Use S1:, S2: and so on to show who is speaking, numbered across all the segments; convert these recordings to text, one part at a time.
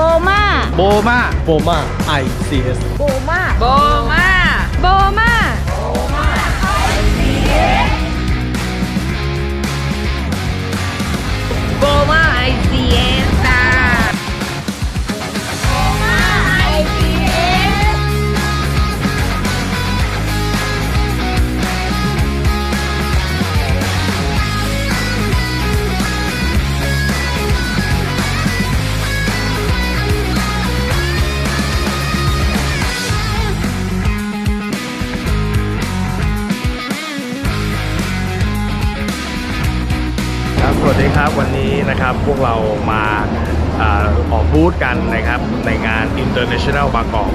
S1: โบมา
S2: โบมา
S3: โบมา ICS
S1: โบมา
S4: โบมา
S1: โบมา
S2: วัสดีครับวันนี้นะครับพวกเรามาออกบูธกันนะครับในงาน International บางกอก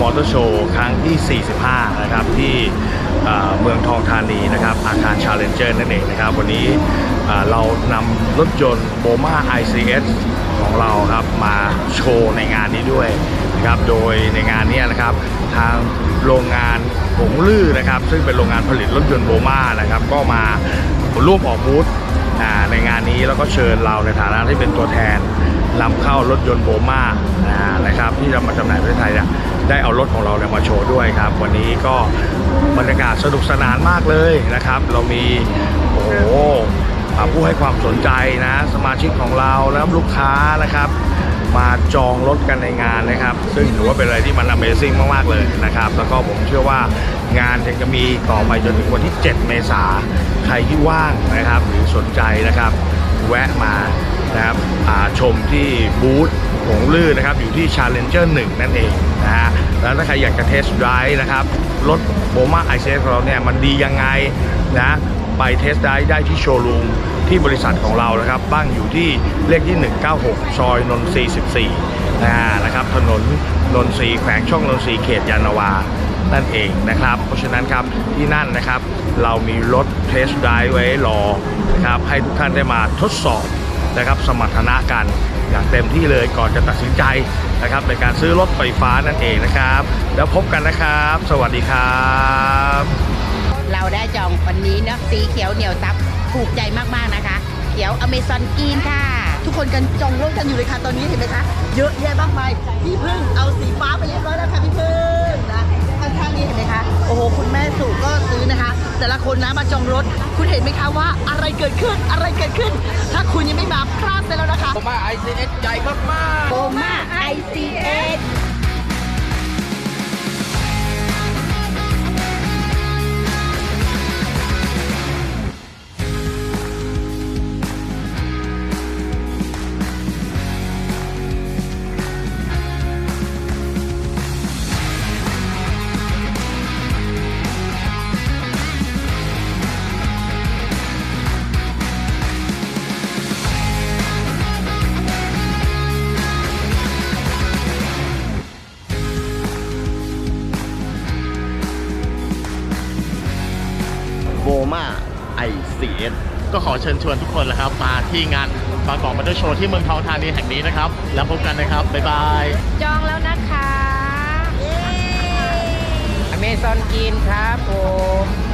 S2: มอเตอร์โชว์ครั้งที่ 45 นะครับที่เมืองทองธานีนะครับ อาคาร Challenger นั่นเองนะครับ วันนี้เรานำรถยนต์ Boma ICS ของเราครับมาโชว์ในงานนี้ด้วยนะครับโดยในงานนี้นะครับทางโรงงานหงลื่อนะครับ ซึ่งเป็นโรงงานผลิตรถยนต์โบมานะครับ ก็มาร่วมออกบูธ ในงานนี้แล้วก็เชิญเราในฐานะที่เป็นตัวแทนนำเข้ารถยนต์โบมา่านะครับที่จะมาจำหน่ายประเทศไทยเนี่ยได้เอารถของเราเนี่ยมาโชว์ด้วยครับ วันนี้ก็บรรยากาศสนุกสนานมากเลยนะครับ เรามีโอ้โหผู้ให้ความสนใจนะ สมาชิกของเราแล้วลูกค้านะครับ มาจองรถกันในงานนะครับ ซึ่งถือว่าเป็นอะไรที่มัน Amazing มาก ๆ เลยนะครับ แล้วก็ผมเชื่อว่างานยังจะมีต่อไปจนถึงวันที่ 7 เมษาใครที่ว่างนะครับ หรือสนใจนะครับ แวะมานะครับชมที่บูธหงลื่นนะครับ อยู่ที่ Challenger 1 นั่นเองนะฮะแล้วถ้าใครอยากจะเทสต์ไดร์นะครับ รถโบมาไอเซของเราเนี่ย มันดียังไงนะ ไปเทสต์ไดร์ได้ที่โชว์รูม ที่บริษัทของเรานะครับบ้างอยู่ที่เลขที่ 196 ซอยนนทรี14นะนะครับถนนนนทรีแขวงช่องนนทรีเขตยานาวานั่นเองนะครับ เพราะฉะนั้นครับที่นั่นนะครับ เรามีรถเทสต์ไดร์ไว้รอนะครับให้ทุกท่านได้มาทดสอบนะครับสมรรถนะกันอย่างเต็มที่เลยก่อนจะตัดสินใจนะครับ ในการซื้อรถไฟฟ้านั่นเองนะครับ แล้วพบกันนะครับ สวัสดีครับ
S4: เราได้จองวันนี้นะสีเขียวเหนียวซับ ถูกใจมากๆนะคะ เขียวอเมซอนกรีนค่ะ
S5: ทุกคนกันจองรถกันอยู่เลยค่ะตอนนี้เห็นไหมคะ เยอะแยะมากมายพี่พึ่งเอาสีฟ้าไปเรียบร้อยแล้วค่ะพี่พึ่งนะข้างๆนี้เห็นไหมคะโอ้โหคุณแม่สุก็ซื้อนะคะ แต่ละคนนะมาจองรถ คุณเห็นไหมคะว่าอะไรเกิดขึ้นอะไรเกิดขึ้น ถ้าคุณยังไม่มาพลาดไปแล้วนะคะ
S3: โบมา ICS ใหญ่มาก
S4: โบมาไอซีเอส
S3: โบมา ICS ก็ขอเชิญชวนทุกคนนะครับ มาที่งานบางกอกมอเตอร์โชว์ที่เมืองทองธานีแห่งนี้นะครับ แล้วพบกันนะครับ บ๊ายบาย
S4: จองแล้วนะคะอเมซอนกรีนครับผม